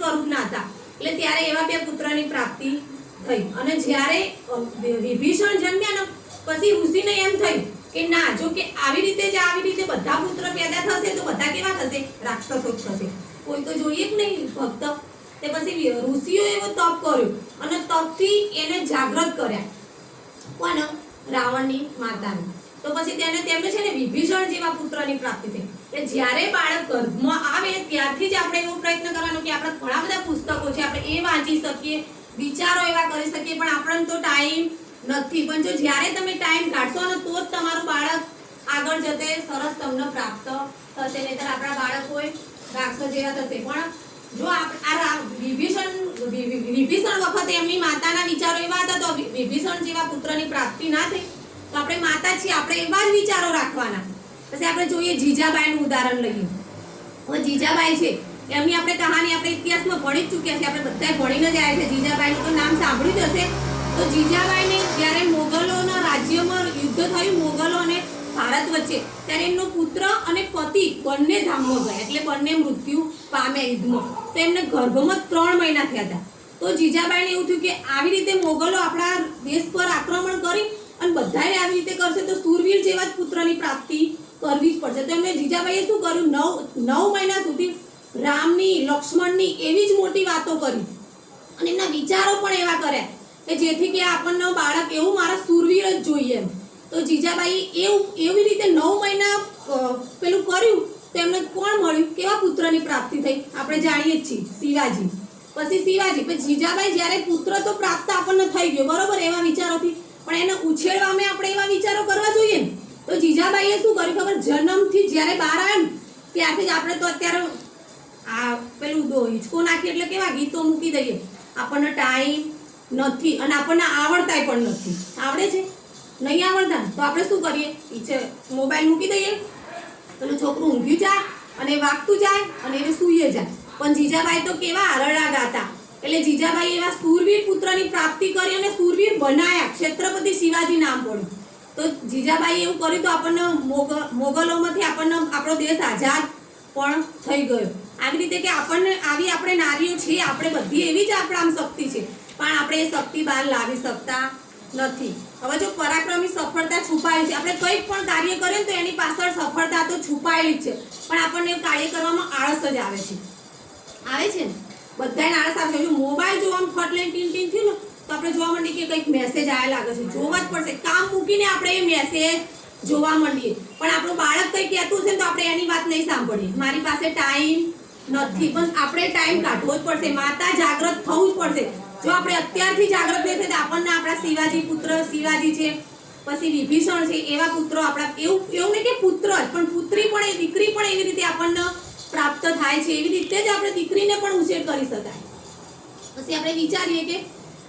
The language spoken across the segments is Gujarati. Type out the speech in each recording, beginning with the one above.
સ્વરૂપના હતા. એટલે ત્યારે એવા બે પુત્રની પ્રાપ્તિ થઈ. અને જ્યારે વિભીષણ જન્મ્યા ને પછી ઋષિને એમ થયું કે ના, જો કે આવી રીતે જ આવી રીતે બધા પુત્ર પેદા થશે તો બધા કેવા થશે? રાક્ષસો થશે. કોઈ તો જોઈએ જ નહીં ભક્ત. તે પછી ઋષિઓ એવો તપ કર્યો અને તપથી એને જાગૃત કર્યા. કોને રાવણની માતાને. તો પછી તેને, તેમને છે ને વિભીષણ જેવા પુત્રની પ્રાપ્તિ થઈ. એટલે જ્યારે બાળક ગર્ભમાં આવે ત્યારથી જ આપણે એવો પ્રયત્ન કરવાનો કે આપણા ઘણા બધા પુસ્તકો છે, આપણે એ વાંચી શકીએ, વિચારો એવા કરી શકીએ, પણ આપણને તો ટાઈમ નથી. પણ જો જ્યારે તમે ટાઈમ કાઢશો ને તો જ તમારું બાળક આગળ જતે, સરસ તમને પ્રાપ્ત થશે, નહીંતર આપણા બાળકોએ રાક્ષસ જેવા થશે. પણ જો આ વિભીષણ વિભીષણ વખતે એમની માતાના વિચારો એવા હતા, તો વિભીષણ જેવા પુત્રની પ્રાપ્તિ ના થઈ, તો આપણે માતા છીએ, આપણે એવા જ વિચારો રાખવાના. પછી આપણે જોઈએ જીજાબાઈનું ઉદાહરણ લઈએ. જીજાબાઈ છે એમની આપણે કહાની આપણે ઇતિહાસમાં ભણી જ ચૂક્યા છે આપણે બધાએ ભણીને જ આવ્યા છે. જીજાબાઈનું તો નામ સાંભળ્યું જ હશે. તો જીજાબાઈને જ્યારે મોગલોના રાજ્યમાં યુદ્ધ થયું, મોગલો અને ભારત વચ્ચે, ત્યારે એમનો પુત્ર અને પતિ બંને ધામમાં ગયા. એટલે બંને મૃત્યુ પામ્યા યુદ્ધમાં. તો એમને ગર્ભમાં ત્રણ મહિના થયા હતા. તો જીજાબાઈને એવું થયું કે આવી રીતે મોગલો આપણા દેશ પર આક્રમણ કરી અને બધાએ આવી રીતે કરશે, તો સુરવીર જેવા જ પુત્રની પ્રાપ્તિ કરવી જ પડશે. તો એમને જીજાબાઈએ શું કર્યું? નવ નવ મહિના સુધી રામની, લક્ષ્મણની એવી જ મોટી વાતો કરી. અને એમના વિચારો પણ એવા કર્યા કે જેથી કે આપણને બાળક એવું મારા સુરવીર જ જોઈએ તો જીજાબાઈ એવું, એવી રીતે નવ મહિના પેલું કર્યું તો એમને કોણ મળ્યું? કેવા પુત્રની પ્રાપ્તિ થઈ? આપણે જાણીએ જ છીએ, શિવાજી. પછી શિવાજી, પછી જીજાબાઈ જ્યારે પુત્ર તો પ્રાપ્ત આપણને થઈ ગયો, બરોબર એવા વિચારોથી. પણ એને ઉછેરવામાં આપણે એવા વિચારો કરવા જોઈએ ને તો જીજાબાઈએ શું કર્યું ખબર જન્મથી જ્યારે બહાર આવ્યા ને, ત્યારથી જ આપણે તો અત્યારે આ પેલું દો, હિંચકો નાખીએ એટલે કેવા ગીતો મૂકી દઈએ. આપણને ટાઈમ નથી અને આપણને આવડતાય પણ નથી. આવડે છે? નહીં આવડતા? તો આપણે શું કરીએ? ઈચ્છે મોબાઈલ મૂકી દઈએ. પેલું છોકરું ઊંઘ્યું જાય અને વાગતું જાય અને એને સૂઈએ જાય. પણ જીજાબાઈ તો કેવા આરડા ગાતા એટલે જીજાબાઈ એવા સુરવીર પુત્રની પ્રાપ્તિ કરી અને સુરવીર બનાયા. ક્ષેત્રપતિ શિવાજી નામ પડ્યું. તો જીજાબાઈ એવું કર્યું તો આપણને મોગ, મોગલોમાંથી આપણને આપણો દેશ આઝાદ પણ થઈ ગયો. આવી રીતે કે આપણને, આવી આપણે નારીઓ છીએ, આપણે બધી એવી જ આપણામાં શક્તિ છે, પણ આપણે એ શક્તિ બહાર લાવી શકતા નથી. હવે જો પરાક્રમી સફળતા છુપાયેલી છે, આપણે કંઈક પણ કાર્ય કરીએ તો એની પાછળ સફળતા તો છુપાયેલી જ છે, પણ આપણને કાર્ય કરવામાં આળસ જ આવે છે. આવે છે ને? બધાને આળસ આવે છે. મોબાઈલ જોવામાં ફટલે ટીન ટીન થયું ને તો આપણે જોવા માંડીએ કે કંઈક મેસેજ આવ્યા લાગે છે. જોવા જ પડશે. કામ મૂકીને આપણે એ મેસેજ જોવા માંડીએ. પણ આપણું બાળક કંઈ કહેતું છે તો આપણે એની વાત નહીં સાંભળીએ. મારી પાસે ટાઈમ નથી. પણ આપણે ટાઈમ કાઢવો જ પડશે. માતા જાગૃત થવું જ પડશે. જો આપણે અત્યારથી જાગૃત નહીં થાય તો આપણને આપણા શિવાજી પુત્ર, શિવાજી છે, પછી વિભીષણ છે, એવા પુત્રો આપણા એવું એવું નહીં કે પુત્ર જ, પણ પુત્રી પણ એ, દીકરી પણ એવી રીતે આપણને પ્રાપ્ત થાય છે. એવી રીતે જ આપણે દીકરીને પણ ઉછેર કરી શકાય. પછી આપણે વિચારીએ કે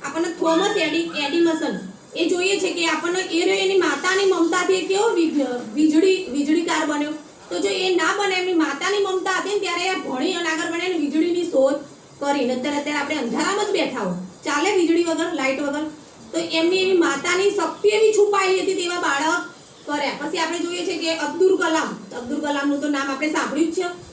આપણને થોમસ એડી એડિમસન. એ જોઈએ છે કે આપણને એ રહ્યો એની માતાની મમતાથી કેવો વીજ- વીજળી વીજળીકાર બન્યો. તો જો એ ના બને એમની માતાની મમતા હતી ને ત્યારે એ ભણી અને આગળ બને વીજળીની શોધ કરી ને અત્યારે અત્યારે આપણે અંધારામાં જ બેઠા હો ચાલે વીજળી વગર, લાઇટ વગર. તો એમની એની માતાની શક્તિ એવી છુપાયેલી હતી તેવા બાળક કર્યા. પછી આપણે જોઈએ છે કે અબ્દુલ કલામ. અબ્દુલ કલામનું તો નામ આપણે સાંભળ્યું જ છે.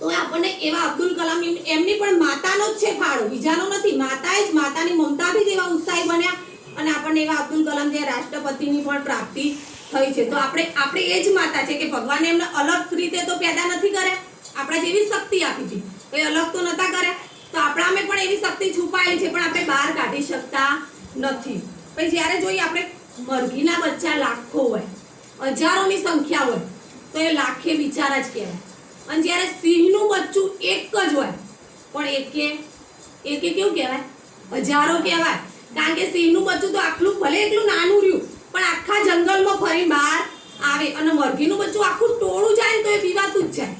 તો આપણને એવા અબ્દુલ કલામ એમની પણ માતાનો જ છે ફાળો. બીજાનો નથી. માતાએ જ માતાની મમતાથી જ એવા ઉત્સાહી બન્યા અને આપણને એવા અબ્દુલ કલામ જે રાષ્ટ્રપતિની પણ પ્રાપ્તિ થઈ છે. તો આપણે આપણે એ જ માતા છે કે ભગવાને એમને અલગ રીતે તો પેદા નથી કર્યા. આપણા જેવી શક્તિ આપી હતી. એ અલગ તો નતા કર્યા. તો આપણામાં પણ એવી શક્તિ છુપાયેલી છે, પણ આપણે બહાર કાઢી શકતા નથી. પછી જ્યારે જોઈએ આપણે મરઘીના બચ્ચા લાખો હોય, હજારોની સંખ્યા હોય, તો એ લાખે બિચારા જ કહેવાય. અને જ્યારે સિંહનું બચ્ચું એક જ હોય, પણ એકે એકે કેવું કહેવાય? હજારો કહેવાય. કારણ કે સિંહનું બચ્ચું તો આટલું ભલે એટલું નાનું રહ્યું, પણ આખા જંગલમાં ફરી બહાર આવે અને મરઘીનું બચ્ચું આખું ટોળું જાય ને તો એ પીવાતું જ જાય.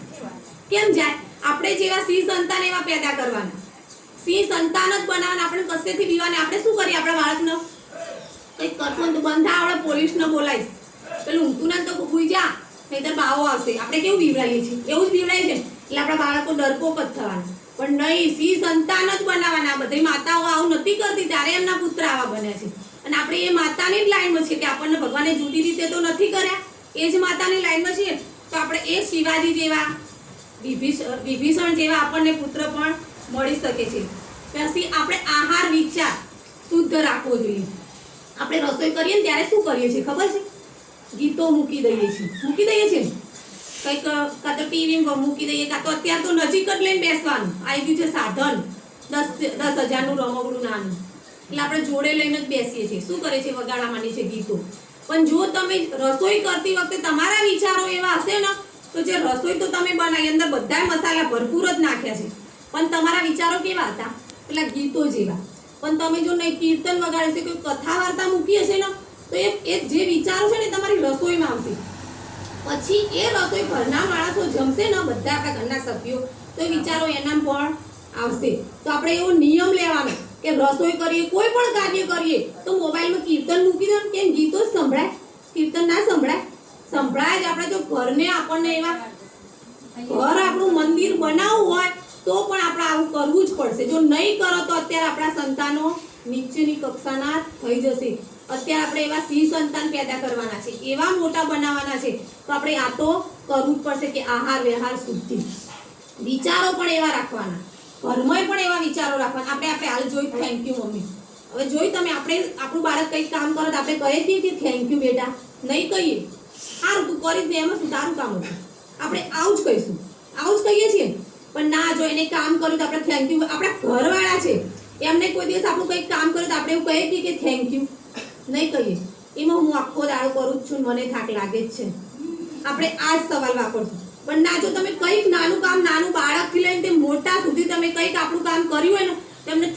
કેમ જાય? આપણે જેવા સિંહ સંતાન એવા પેદા કરવાના. સિંહ સંતાન જ બનાવવાના. આપણે કશેથી પીવાને? આપણે શું કરીએ? આપણા બાળકનો કંઈક કરતું તો બંધા આપણે પોલીસને બોલાવીશ. પેલું ઊંઘતું ના તો ભૂઈ જા. નહીંતર બાવો આવશે. આપણે કેવું બીવડાવીએ છીએ? એવું જ બીવડાવીએ છીએ એટલે આપણા બાળકો ડરપોક જ થવાના. પણ નહીં, સિંહ સંતાન જ બનાવવાના. બધી માતાઓ આવું નથી કરતી. ત્યારે એમના પુત્ર આવા બન્યા છે. અને આપણે એ માતાની જ લાઈનમાં છે કે આપણને ભગવાને જુદી રીતે તો નથી કર્યા. એ જ માતાની લાઈનમાં છીએ. તો આપણે એ શિવાજી જેવા વિભીષણ વિભીષણ જેવા આપણને પુત્ર પણ મળી શકે છે. પછી આપણે આહાર વિચાર શુદ્ધ રાખવો જોઈએ. આપણે રસોઈ કરીએ ને ત્યારે શું કરીએ છીએ? ખબર છે? ગીતો મૂકી દઈએ છીએ. મૂકી દઈએ છીએ કંઈક, કાં તો ટીવી મૂકી દઈએ, કાં તો અત્યારે તો નજીક જ લઈને બેસવાનું. આવી ગયું છે સાધન. દસ દસ હજારનું રમકડું નાનું. એટલે આપણે જોડે લઈને જ બેસીએ છીએ. શું કરે છે વગાડવા માંડી છે ગીતો? પણ જો તમે રસોઈ કરતી વખતે તમારા વિચારો એવા હશે ને, તો જે રસોઈ તો તમે બનાવી, અંદર બધા મસાલા ભરપૂર જ નાખ્યા છે. પણ તમારા વિચારો કેવા હતા? પેલા ગીતો જેવા. પણ તમે જો નહીં કીર્તન વગાડે છે, કોઈ કથા વાર્તા મૂકી હશે ને તો એ એ જે વિચારો છે ને તમારી રસોઈમાં આવશે. પછી એ રસોઈ ઘરના માણસો જમશે ને બધા આપણા ઘરના સભ્યો, તો વિચારો એના પણ આવશે. તો આપણે એવો નિયમ લેવાનો કે રસોઈ કરીએ, કોઈ પણ કાર્ય કરીએ, તો મોબાઈલમાં કીર્તન મૂકી દો કે ગીતો સંભળાય? કીર્તન ના સંભળાય? સંભળાય જ આપણે જો ઘરને આપણને એવા ઘર આપણું મંદિર બનાવવું હોય, તો પણ આપણે આવું કરવું જ પડશે. જો નહીં કરો તો અત્યારે આપણા સંતાનો નીચેની કક્ષાના થઈ જશે. અત્યારે આપણે એવા સિંહ સંતાન પેદા કરવાના છે, એવા મોટા બનાવવાના છે, તો આપણે આ તો કરવું પડશે કે આહાર, વ્યવહાર, શુદ્ધિ. વિચારો પણ એવા રાખવાના, કર્મય પણ એવા વિચારો રાખવાના. આપણે આપણે હાલ જોઈ થેન્ક યુ મમ્મી. હવે જોઈ તમે, આપણે આપણું બાળક કંઈક કામ કરો તો આપણે કહીએ છીએ કે થેન્ક યુ બેટા. નહીં કહીએ. સારું, તું કરી જ દે એમાં શું તારું કામ હતું. આપણે આવું જ કહીશું. આવું જ કહીએ છીએ. પણ ના, જો એને કામ કર્યું તો આપણે થેન્ક યુ આપણા ઘરવાળા છે. એમને કોઈ દિવસ આપણું કંઈક કામ કર્યું તો આપણે એવું કહીએ કે થેન્ક યુ નહીં કહીએ. એમાં હું આખો દાડો કરું જ છું, મને થાક લાગે જ છે. આપણે આ જ સવાલ વાપરશું. પણ ના, જો તમે કંઈક નાનું કામ નાનું બાળકથી લઈને તે મોટા સુધી તમે કંઈક આપણું કામ કર્યું હોય ને, તમને